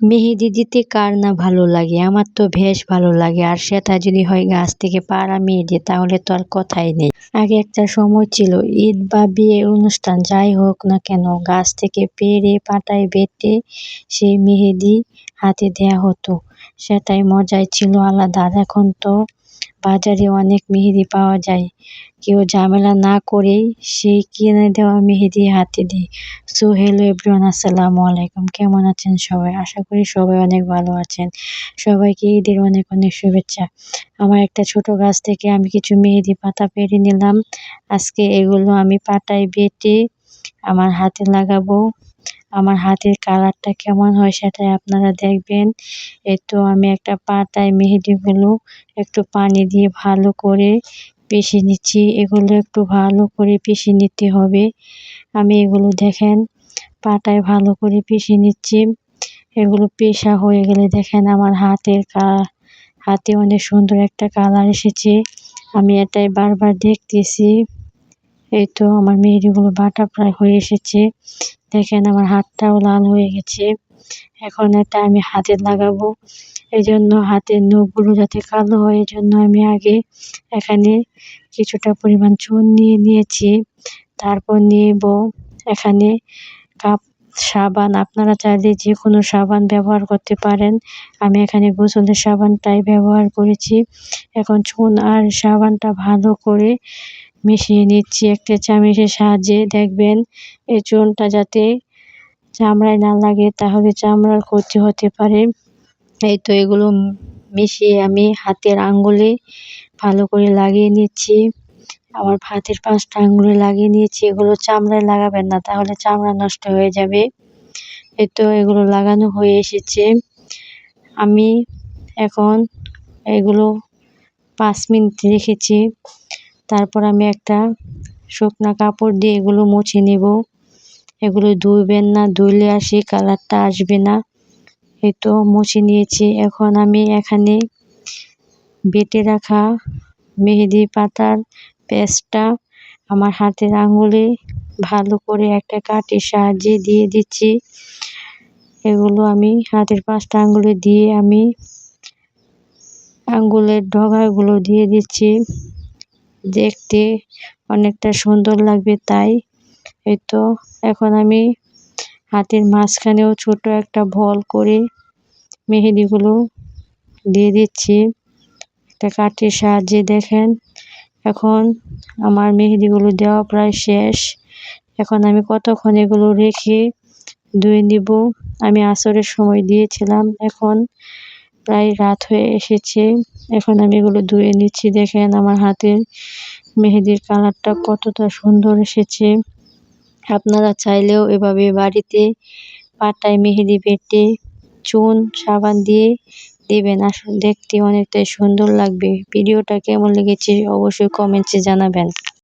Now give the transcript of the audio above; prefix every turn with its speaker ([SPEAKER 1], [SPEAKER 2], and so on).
[SPEAKER 1] মেহেদি দিতে কার না ভালো লাগে? আমার তো বেশ ভালো লাগে। আর সেটা যদি হয় গাছ থেকে পাড়া মেহেদি তাহলে তো আর কথাই নেই। আগে একটা সময় ছিল, ঈদ বা বিয়ে অনুষ্ঠান, যাই হোক না কেন, গাছ থেকে পেরে পাটায় বেটে সেই মেহেদি হাতে দেয়া হতো। সেটাই মজাই ছিল আলাদা। আর এখন তো বাজারে অনেক মেহেদি পাওয়া যায়। কেউ ঝামেলা না করেই সেই কিনে দেওয়া মেহেদি হাতে দিই সো হ্যালো এভরিওয়ান আসসালামু আলাইকুম। কেমন আছেন সবাই? আশা করি সবাই অনেক ভালো আছেন। সবাইকে ঈদের অনেক অনেক শুভেচ্ছা। আমার একটা ছোট গাছ থেকে আমি কিছু মেহেদি পাতা পেরে নিলাম। আজকে এগুলো আমি পাটায় বেটে আমার হাতে লাগাবো। আমার হাতের কালারটা কেমন হয় সেটাই আপনারা দেখবেন। এই তো আমি একটা পাতায় মেহেদিগুলো একটু পানি দিয়ে ভালো করে পিষে নিচ্ছি। এগুলো একটু ভালো করে পিষে নিতে হবে। আমি এগুলো দেখেন পাটায় ভালো করে পিষে নিচ্ছি। এগুলো পেশা হয়ে গেলে দেখেন আমার হাতের হাতে অনেক সুন্দর একটা কালার এসেছে। আমি এটাই বারবার দেখতেছি। এই তো আমার মেহেদিগুলো বাটা প্রায় হয়ে এসেছে। দেখেন আমার হাতটাও লাল হয়ে গেছে। এখন এটা আমি হাতে লাগাবো। এই জন্য হাতের নখগুলো যাতে কালো হয় এই জন্য আমি আগে এখানে কিছুটা পরিমাণ চুন নিয়ে নিয়েছি। তারপর নেব এখানে কাপ সাবান। আপনারা চাইলে যে কোনো সাবান ব্যবহার করতে পারেন। আমি এখানে গোসলের সাবানটাই ব্যবহার করেছি। এখন চুন আর সাবানটা ভালো করে মিশিয়ে নিচ্ছি একটা চামচের সাহায্যে, দেখবেন এই চুনটা যাতে চামড়ায় না লাগে, তাহলে চামড়ার ক্ষতি হতে পারে। এই তো এগুলো মিশিয়ে আমি হাতের আঙ্গুলে ভালো করে লাগিয়ে নিচ্ছি। আমার হাতের পাঁচটা আঙ্গুলে লাগিয়ে নিয়েছি, এগুলো চামড়ায় লাগাবেন না, তাহলে চামড়া নষ্ট হয়ে যাবে। এই তো এগুলো লাগানো হয়ে এসেছে। আমি এখন এগুলো পাঁচ মিনিট রেখেছি। তারপর আমি একটা শুকনা কাপড় দিয়ে এগুলো মুছে নেব। এগুলো ধুইবেন না, ধুইলে আর সেই কালারটা আসবে না। এই তো মুছে নিয়েছি। এখন আমি এখানে বেটে রাখা মেহেদি পাতার পেস্টটা আমার হাতের আঙুলে ভালো করে একটা কাঠের সাহায্যে দিয়ে দিচ্ছি। এগুলো আমি হাতের পাঁচটা আঙ্গুলে দিয়ে আমি আঙ্গুলের ডগাগুলো দিয়ে দিচ্ছি। দেখতে অনেকটা সুন্দর লাগবে তাই। এই তো, এখন আমি হাতের মাঝখানেও ছোট একটা ভল করে মেহেদিগুলো দিয়ে দিচ্ছি। একটা কাঠের সাহায্যে দেখেন, এখন আমার মেহেদিগুলো দেওয়া প্রায় শেষ। এখন আমি কতক্ষণ এগুলো রেখে ধুয়ে নিব? আমি আসরের সময় দিয়েছিলাম, এখন প্রায় রাত হয়ে এসেছে। এখন আমি এগুলো ধুয়ে নিচ্ছি। দেখেন আমার হাতের মেহেদির কালারটা কতটা সুন্দর এসেছে। আপনারা চাইলেও এভাবে বাড়িতে পাটায় মেহেদি বেটে চুন, সাবান দিয়ে দেবেন। আসলে দেখতে অনেকটাই সুন্দর লাগবে। ভিডিওটা কেমন লেগেছে অবশ্যই কমেন্টসে জানাবেন।